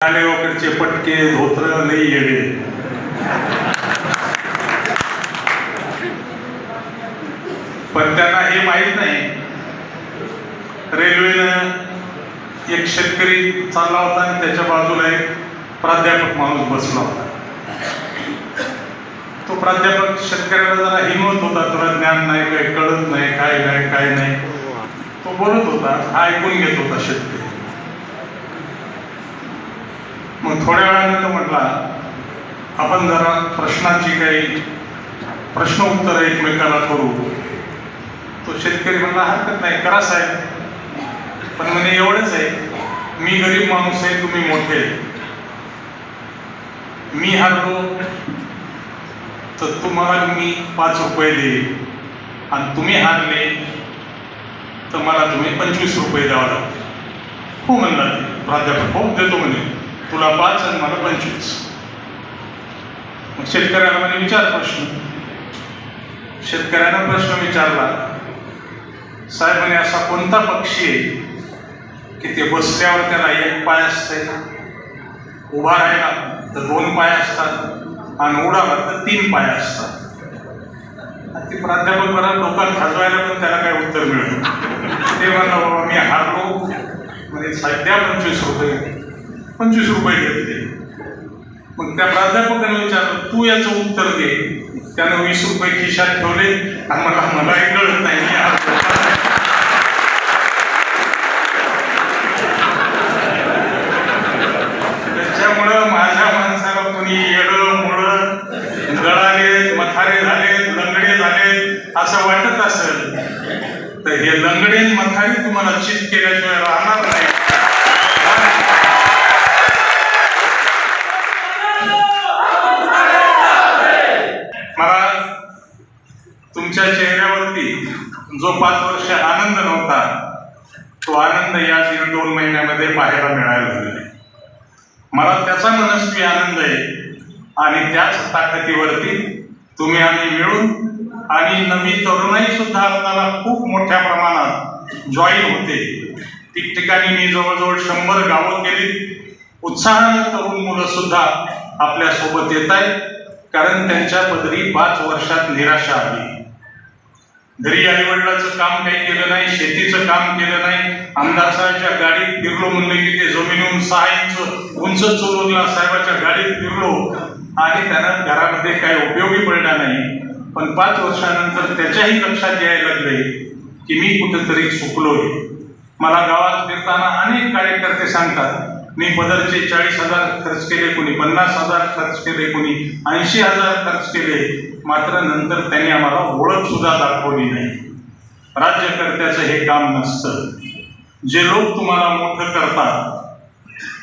आलेवाकडचे पटके धोत्र लई येणे पण त्यांना हे माहीत नाही. रेल्वेनं एक शेतकरी चालला होता आणि त्याच्या बाजूला एक प्राध्यापक माणूस बसला होता. तो प्राध्यापक शेतकऱ्याला जरा हिमत होता तुला ज्ञान नाही काही कळत नाही काय नाही काय नाही. तो बोलत होता हा ऐकून घेत होता शेतकरी. मग थोड्या वेळाने तो म्हटला आपण जरा प्रश्नाची काही प्रश्न उत्तर एकमेकाला करू. तो शेतकरी म्हणला हरकत नाही करा साहेब. पण म्हणे एवढंच आहे मी गरीब माणूस आहे तुम्ही मोठे. आहे. मी हारलो तर तुम्हाला मी पाच रुपये देईल आणि तुम्ही हारले तर मला तुम्ही पंचवीस रुपये द्यावा लागतील. हो म्हणला प्राध्यापक हो देतो म्हणे. तुला पाच आणि मला पंचवीस. मग शेतकऱ्याला म्हणे विचार प्रश्न. शेतकऱ्यानं प्रश्न विचारला साहेब म्हणे असा कोणता पक्षी आहे की ते बसल्यावर त्याला एक पाय असते उभा राहिला तर दोन पाय असतात आणि उडाला तर तीन पाय असतात. आणि ते प्राध्यापक बरा लोकांना खाजवायला पण त्याला काय उत्तर मिळतं ते म्हणलं बाबा मी हारलो. म्हणजे सध्या पंचवीस रुपये. पंचवीस रुपये घेतले. मग त्या प्राध्यापकाने विचारलं तू याचं उत्तर दे. त्यानं वीस रुपये खिशात ठेवले आणि मला मलाही कळत नाही त्याच्यामुळं माझ्या माणसाला कोणी येडं मुळं गळाले मथारे झाले लंगडे झाले असं वाटत असेल तर हे लंगडे मथारे तुम्हाला चित केल्याशिवाय राहणार नाही मला तुमच्या चेहऱ्यावरती जो पाच वर्ष आनंद नव्हता तो आनंद या दीड दोन महिन्यामध्ये पाहायला मिळायला लागला. मला त्याचा मनस्वी आनंद आहे. आणि त्याच ताकदीवरती तुम्ही आम्ही मिळून आणि नवी तरुणाई सुद्धा आपल्याला खूप मोठ्या प्रमाणात जॉईन होते. ठिकठिकाणी मी जवळजवळ शंभर गावं केली. उत्साहाने तरुण मुलं सुद्धा आपल्यासोबत येत आहेत. कारण त्यांच्या पदरी पाच वर्षात निराशा आली. घरी आईवडिलांचं काम काही केलं नाही शेतीचं काम केलं नाही आमदार साहेबांच्या गाडीत फिरलो म्हणलं की ते जमिनीहून सहा इंच उंच चोरला साहेबाच्या गाडीत फिरलो. आणि त्यांना घरामध्ये काही उपयोगी पडला नाही. पण पाच वर्षानंतर त्याच्याही लक्षात यायला लागले की मी कुठेतरी चुकलोय. मला गावात फिरताना अनेक कार्यकर्ते सांगतात मी बदलचे चाळीस हजार खर्च केले कोणी पन्नास हजार खर्च केले कोणी ऐंशी हजार खर्च केले. मात्र नंतर त्यांनी आम्हाला ओळख सुद्धा दाखवली नाही. राज्यकर्त्याचं हे काम नसतं. जे लोक तुम्हाला मोठं करतात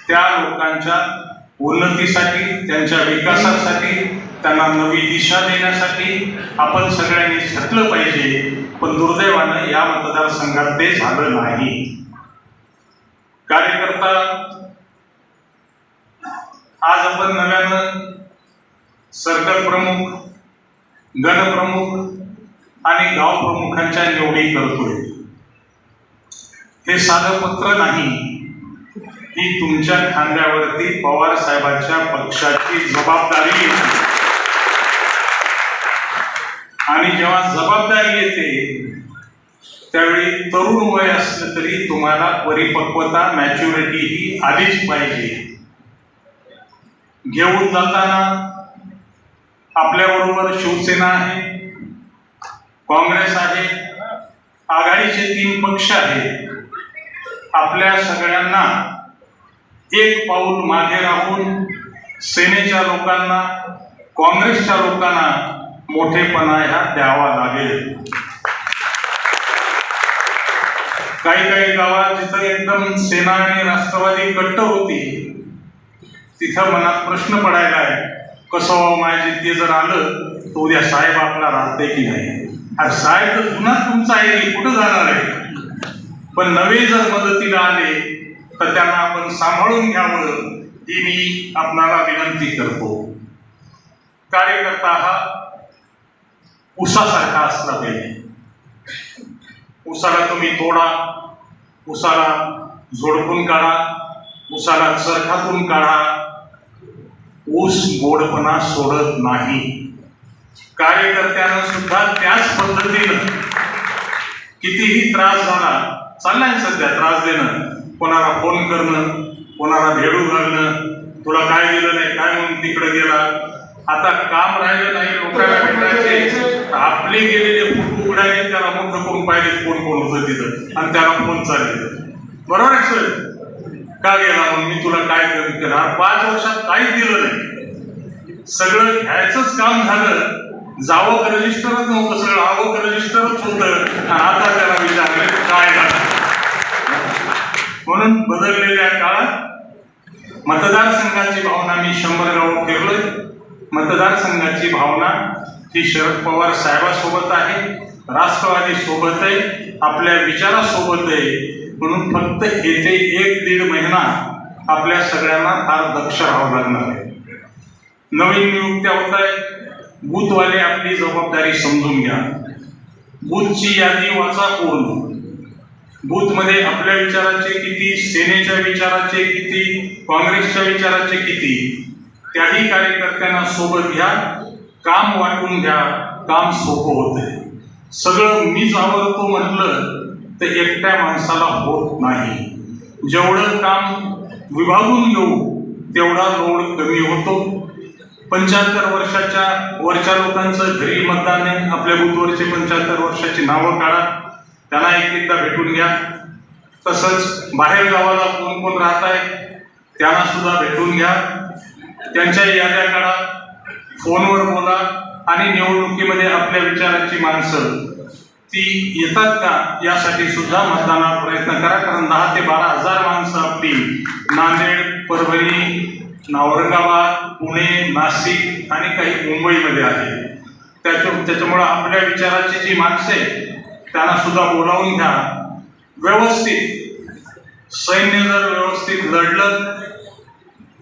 त्या लोकांच्या उन्नतीसाठी त्यांच्या विकासासाठी त्यांना नवी दिशा देण्यासाठी आपण सगळ्यांनी झटलं पाहिजे पण दुर्दैवानं या मतदारसंघात ते झालं नाही. कार्यकर्ता आज आपण नव्यानं सर्कल प्रमुख गणप्रमुख आणि गाव प्रमुखांच्या निवडी करतोय. हे साधं पत्र नाही ही तुमच्या खांद्यावरती पवार साहेबांच्या पक्षाची जबाबदारी येते. आणि जेव्हा जबाबदारी येते त्यावेळी तरुण वय असलं तरी तुम्हाला परिपक्वता मॅच्युरिटी ही आलीच पाहिजे. घेऊन जाताना आपल्याबरोबर शिवसेना आहे काँग्रेस आहे आघाडीचे तीन पक्ष आहेत. आपल्या सगळ्यांना एक पाऊल मागे राहून सेनेच्या लोकांना काँग्रेसच्या लोकांना मोठेपणा ह्या द्यावा लागेल. काही काही गावात जिथं एकदम सेना आणि राष्ट्रवादी कट्ट होती तिथं मनात प्रश्न पडायला आहे कसं हो व्हावं माझे ते जर आलं तर उद्या साहेब आपला राहते की नाही? हा साहेब तर जुना तुमचा आहे की कुठं जाणार आहे? पण नवे जर मदतीला आले तर त्यांना आपण सांभाळून घ्यावं ही मी आपणाला विनंती करतो. कार्यकर्ता हा उसासारखा असला पाहिजे. उसाला तुम्ही तोडा उसाला झोडपून काढा उसाला चरखातून काढा ऊस गोडपणा सोडत नाही. कार्यकर्त्यानं सुद्धा त्याच पद्धतीनं कितीही त्रास झाला चाललाय सध्या त्रास देणं. कोणाला फोन करणं कोणाला भेडू घालणं तुला काय दिलं नाही काय म्हणून तिकडे गेला. आता काम राहिलं नाही लोकांना भेटायचे. आपले गेलेले फोटो उघडायचे त्याला मोठं करून पाहिजे कोण कोण होतं तिथं. आणि त्याला फोन चालले. बरोबर आहे सर? का गेला मग मी तुला काय कमी केलं पाच वर्षात काहीच दिलं नाही. सगळं घ्यायचंच काम झालं. जावं रजिस्टरच नव्हतं सगळं आवक रजिस्टरच होतं? आता त्याला विचारलं काय झालं? म्हणून बदललेल्या काळात मतदारसंघाची भावना मी शंभर गाव फिरलोय. मतदारसंघाची भावना ही शरद पवार साहेबासोबत आहे राष्ट्रवादी सोबत आहे आपल्या विचारासोबत आहे म्हणून फक्त येथे एक दीड महिना आपल्या सगळ्यांना फार दक्ष राहावं लागणार आहे. नवीन नियुक्त्या होत आहेत बूथवाले आपली जबाबदारी समजून घ्या. बूथची यादी वाचा पूर्ण बूथमध्ये आपल्या विचाराचे किती सेनेच्या विचाराचे किती काँग्रेसच्या विचाराचे किती त्याही कार्यकर्त्यांना सोबत घ्या. काम वाटून घ्या. काम सोपं होतंय. सगळं मीच आवडतो म्हटलं तर एकट्या माणसाला होत नाही. जेवढं काम विभागून घेऊ तेवढा लोड कमी होतो. पंच्याहत्तर वर्षाच्या वरच्या लोकांचं घरी मतदान आहे. आपल्या बूथवरचे पंच्याहत्तर वर्षाची नावं काढा. त्यांना एक एकदा भेटून घ्या. तसंच बाहेर गावाला कोण कोण राहत आहे त्यांना सुद्धा भेटून घ्या. त्यांच्या याद्या काढा. फोनवर बोला. आणि निवडणुकीमध्ये आपल्या विचारांची माणसं ती येतात का? यासाठी सुद्धा मतदानात प्रयत्न करा कारण दहा ते बारा हजार माणसं आपली नांदेड परभणी औरंगाबाद पुणे नाशिक आणि काही मुंबईमध्ये आहे. त्याच्या त्याच्यामुळं आपल्या विचाराची जी माणसं आहेत त्यांना सुद्धा बोलावून घ्या. व्यवस्थित. सैन्य जर व्यवस्थित लढलं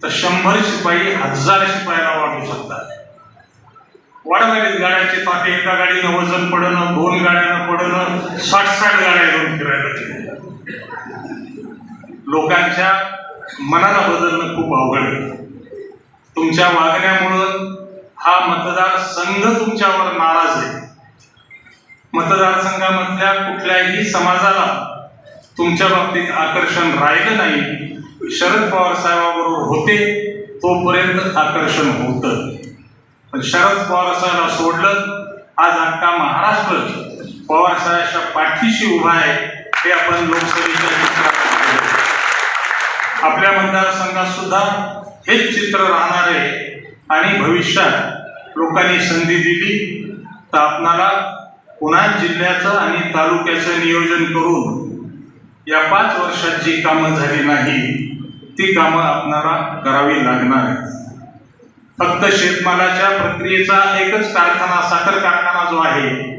तर शंभर शिपाई हजार शिपायाला वाढू शकतात. वाढवायला गाड्याचे ताटे एका गाडीनं वजन पडणं दोन गाड्यानं पडणं साठ साठ गाड्या घेऊन फिरायला लोकांच्या मनाला बदलणं खूप अवघड आहे. तुमच्या वागण्यामुळं हा मतदार संघ तुमच्यावर नाराज आहे. मतदारसंघामधल्या कुठल्याही समाजाला तुमच्या बाबतीत आकर्षण राहिलं नाही. शरद पवार साहेबाबरोबर होते तोपर्यंत आकर्षण होतं. पण शरद पवार साहेबांना सोडलं आज अख्खा महाराष्ट्र पवार साहेबांच्या पाठीशी उभा आहे हे आपण लोकसभेच्या चित्रात आपल्या मतदारसंघात सुद्धा हेच चित्र राहणार आहे. आणि भविष्यात लोकांनी संधी दिली तर आपणाला पुन्हा जिल्ह्याचं आणि तालुक्याचं नियोजन करून या पाच वर्षात जी कामं झाली नाही ती कामं आपणाला करावी लागणार आहेत. फक्त शेतमालाच्या प्रक्रियेचा एकच कारखाना साखर कारखाना जो आहे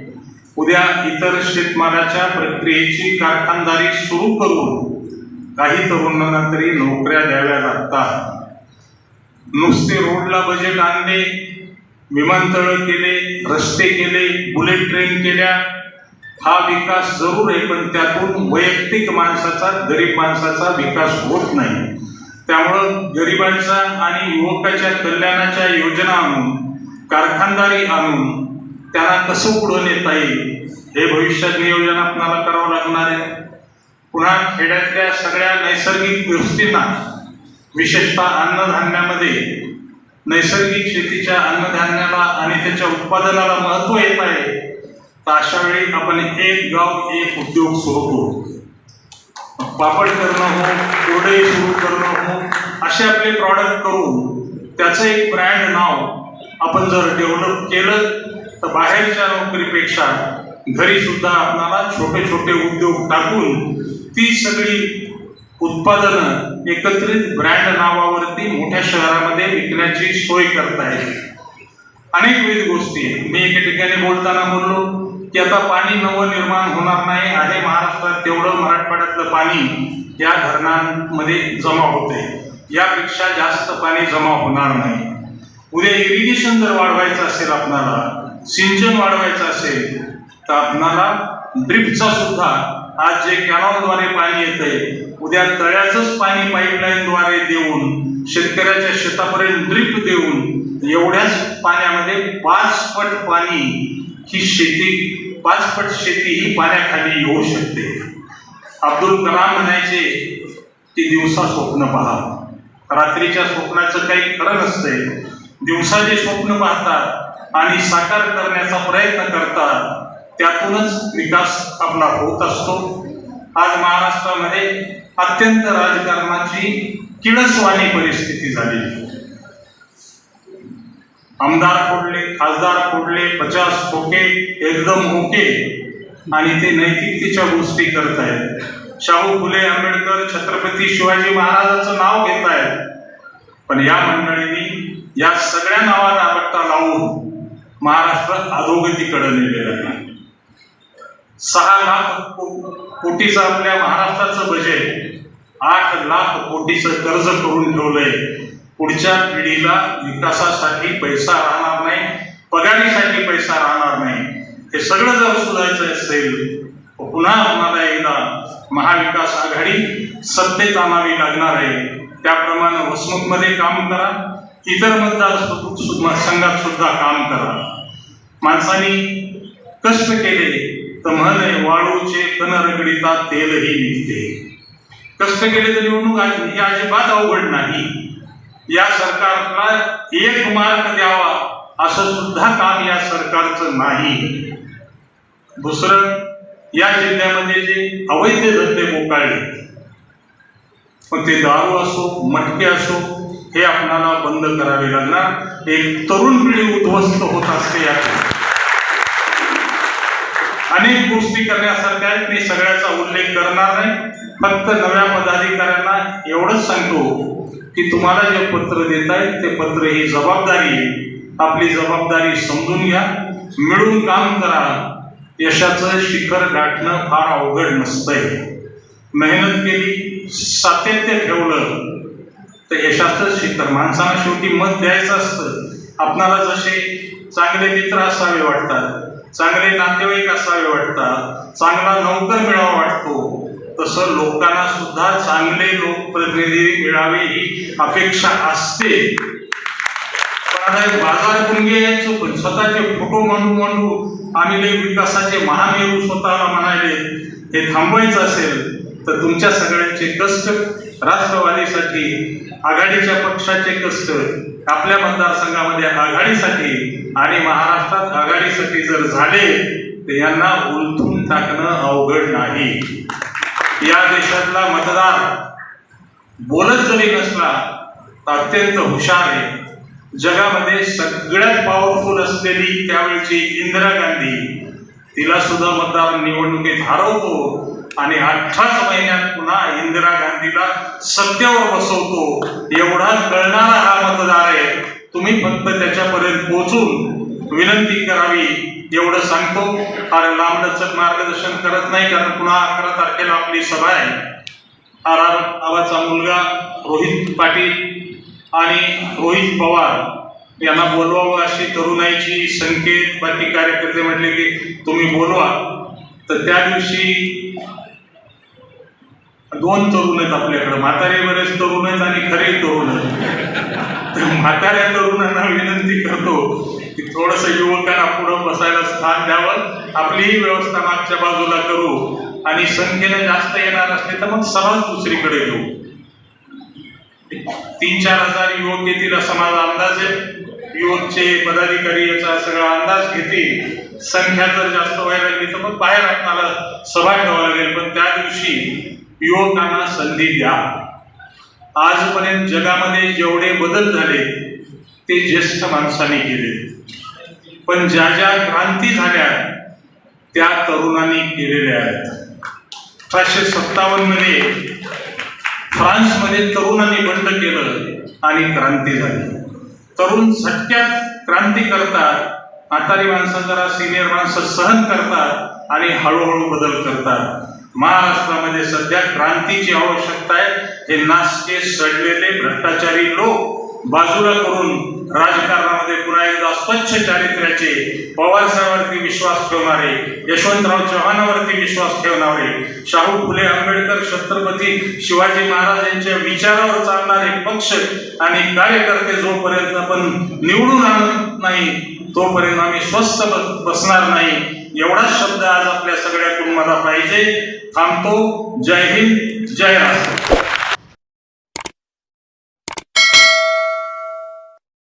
उद्या इतर शेतमालाच्या प्रक्रियेची कारखानदारी सुरू करून काही तरुणांना तरी नोकऱ्या द्याव्या लागतात. नुसते रोडला बजेट आणले विमानतळ केले रस्ते केले बुलेट ट्रेन केल्या हा विकास जरूर आहे पण त्यातून वैयक्तिक माणसाचा गरीब माणसाचा विकास होत नाही. त्यामुळं गरिबांचा आणि युवकाच्या कल्याणाच्या योजना आणून कारखानदारी आणून त्याला कसं पुढं नेता येईल हे भविष्यात नियोजन आपणाला करावं लागणार आहे? पुन्हा खेड्यातल्या सगळ्या नैसर्गिक गोष्टींना विशेषतः अन्नधान्यामध्ये नैसर्गिक शेतीच्या अन्नधान्याला आणि त्याच्या उत्पादनाला महत्त्व येत आहे. तर अशा वेळी आपण एक गाव एक उद्योग सुरू करू. पापड करणं हो कोरडई सुरू करणं हो असे आपले प्रॉडक्ट करून त्याचं एक ब्रँड नाव आपण जर डेव्हलप केलं तर बाहेरच्या नोकरीपेक्षा घरी सुद्धा आपणाला छोटे छोटे उद्योग टाकून ती सगळी उत्पादनं एकत्रित ब्रँड नावावरती मोठ्या शहरामध्ये विकण्याची सोय करता येईल. अनेक विविध गोष्टी आहेत. मी एका ठिकाणी बोलताना बोललो की आता पाणी नवं निर्माण होणार नाही आहे महाराष्ट्रात तेवढं मराठवाड्यातलं पाणी या धरणांमध्ये जमा होते यापेक्षा जास्त पाणी जमा होणार नाही उद्या इरिगेशन जर वाढवायचं असेल आपणाला सिंचन वाढवायचं असेल तर आपणाला ड्रिपचा सुद्धा आज जे कॅनॉलद्वारे पाणी येतंय उद्या तळ्याचंच पाणी पाईपलाईनद्वारे देऊन शेतकऱ्याच्या शेतापर्यंत ड्रिप देऊन एवढ्याच पाण्यामध्ये पाच पट पाणी ही शेती पाच पट शेती ही पाण्याखाली येऊ शकते. अब्दुल कलाम म्हणायचे की दिवसा स्वप्न पहा. रात्रीच्या स्वप्नाचं काही खरं नसतंय. दिवसा जे स्वप्न पाहतात आणि साकार करण्याचा प्रयत्न करतात त्यातूनच विकास आपला होत असतो. आज महाराष्ट्रामध्ये अत्यंत राजकारणाची किळसवाणी परिस्थिती झाली. आमदार फोडले खासदार फोडले पचास खोके एकदम ओके. आणि ते नैतिकतेच्या गोष्टी करत आहेत शाहू फुले आंबेडकर छत्रपती शिवाजी महाराजांचं नाव घेत आहेत पण या मंडळींनी या सगळ्या नावाला पट्टा लावून महाराष्ट्र अधोगतीकडे नेलेला आहे. सहा लाख को- कोटीचं आपल्या महाराष्ट्राचं बजेट आठ लाख कोटीचं कर्ज करून ठेवलंय. पुढच्या पिढीला विकासासाठी पैसा राहणार नाही पगारीसाठी पैसा राहणार नाही. हे सगळं जर सुधारायचं असेल पुन्हा आम्हाला एकदा महाविकास आघाडी सत्तेत आणावी लागणार आहे. त्याप्रमाणे वसमतमध्ये काम करा इतर मतदार संघात सुद्धा काम करा. माणसानी कष्ट केले तर म्हणे वाळूचे कण रगडीता तेलही निघते. कष्ट केले तर निवडणूक ही अजिबात अवघड नाही. या सरकारला एक मार्क द्यावा असं सुद्धा काम या सरकारचं नाही. दुसरं या जिल्ह्यामध्ये जे अवैध धंदे मोकाळले मग ते दारू असो मटके असो हे आपणाला बंद करावे लागणार. एक तरुण पिढी उद्ध्वस्त होत असते या अनेक गोष्टी करण्यासारख्या आहेत मी सगळ्याचा उल्लेख करणार नाही. फक्त नव्या पदाधिकाऱ्यांना एवढंच सांगतो की तुम्हाला जे पत्र देत आहेत ते पत्र ही जबाबदारी आपली जबाबदारी समजून घ्या मिळून काम करा. यशाचं शिखर गाठणं फार अवघड नसतंय. मेहनत केली सातत्य ठेवलं तर यशाचं शिखर माणसाला शेवटी मत द्यायचं असतं. आपणाला जसे चांगले मित्र असावे वाटतात चांगले नातेवाईक असावे वाटतात चांगला नोकर मिळावा वाटतो तसं लोकांना सुद्धा चांगले लोकप्रतिनिधी मिळावे ही अपेक्षा असते. बाजार गुंगे यायचं पण स्वतःचे फोटो मांडू मांडू आम्ही लई विकासाचे महामेरू स्वतःला म्हणाले हे थांबवायचं असेल तर तुमच्या सगळ्यांचे कष्ट राष्ट्रवादीसाठी आघाडीच्या पक्षाचे कष्ट आपल्या मतदारसंघामध्ये आघाडीसाठी आणि महाराष्ट्रात आघाडीसाठी जर झाले तर यांना उलथून टाकणं अवघड नाही. या देशातला मतदार बोलत जरी नसला तर अत्यंत हुशार आहे. जगामध्ये सगळ्यात पॉवरफुल असलेली त्यावेळची इंदिरा गांधी तिला सुद्धा मतदार निवडणुकीत हरवतो आणि अठराच महिन्यात पुन्हा इंदिरा गांधीला सत्तेवर बसवतो. एवढा कळणारा हा मतदार आहे. तुम्ही फक्त त्याच्यापर्यंत पोहोचून विनंती करावी. एवढं सांगतो. आर लांबलचक मार्गदर्शन करत नाही कारण पुन्हा अकरा तारखेला आपली सभा आहे. आर आर आवाचा मुलगा रोहित पाटील आणि रोहित पवार यांना बोलवावं अशी तरुणाईची संकेत बाकी कार्यकर्ते म्हटले की तुम्ही बोलवा. तर त्या दिवशी दोन तरुण आहेत आपल्याकडे. म्हातारे बरेच तरुण आहेत आणि खरे तरुण आहेत. तर म्हाताऱ्या तरुणांना विनंती करतो थोडस युवकांना पुढं बसायला स्थान द्यावं. आपलीही व्यवस्था मागच्या बाजूला करू. आणि संख्येनं जास्त येणार असले तर मग समाज दुसरीकडे घेऊ. तीन चार हजार युवक येतील असा माझा अंदाज आहे. युवकचे पदाधिकारी याचा सगळा अंदाज घेतील. संख्या जर जास्त व्हायला लागली तर मग बाहेर आपणाला सभा ठेवावी लागेल. पण त्या दिवशी युवकांना संधी द्या. आजपर्यंत जगामध्ये जेवढे बदल झाले ते ज्येष्ठ माणसाने केले. पण ज्या ज्या क्रांती झाल्या त्या तरुणांनी केलेल्या आहेत. अठराशे सत्तावन्नमध्ये फ्रान्समध्ये तरुणांनी बंड केलं आणि क्रांती झाली. तरुण सत्यात क्रांती करतात म्हातारी माणसं जरा सिनियर माणसं सहन करतात आणि हळूहळू बदल करतात. महाराष्ट्रामध्ये सध्या क्रांतीची आवश्यकता आहे. हे नासके सडलेले भ्रष्टाचारी लोक बाजूला करून राजकारणामध्ये पुन्हा एकदा स्वच्छ चारित्र्याचे पवार साहेबांवरती विश्वास ठेवणारे यशवंतराव चव्हाणावरती विश्वास ठेवणारे शाहू फुले आंबेडकर छत्रपती शिवाजी महाराज यांच्या विचारावर चालणारे पक्ष आणि कार्यकर्ते जोपर्यंत आपण निवडून आणत नाही तोपर्यंत आम्ही स्वस्थ बसणार नाही. एवढाच शब्द आज आपल्या सगळ्या कुटुंबाला पाहिजे. थांबतो. जय हिंद जय राष्ट्र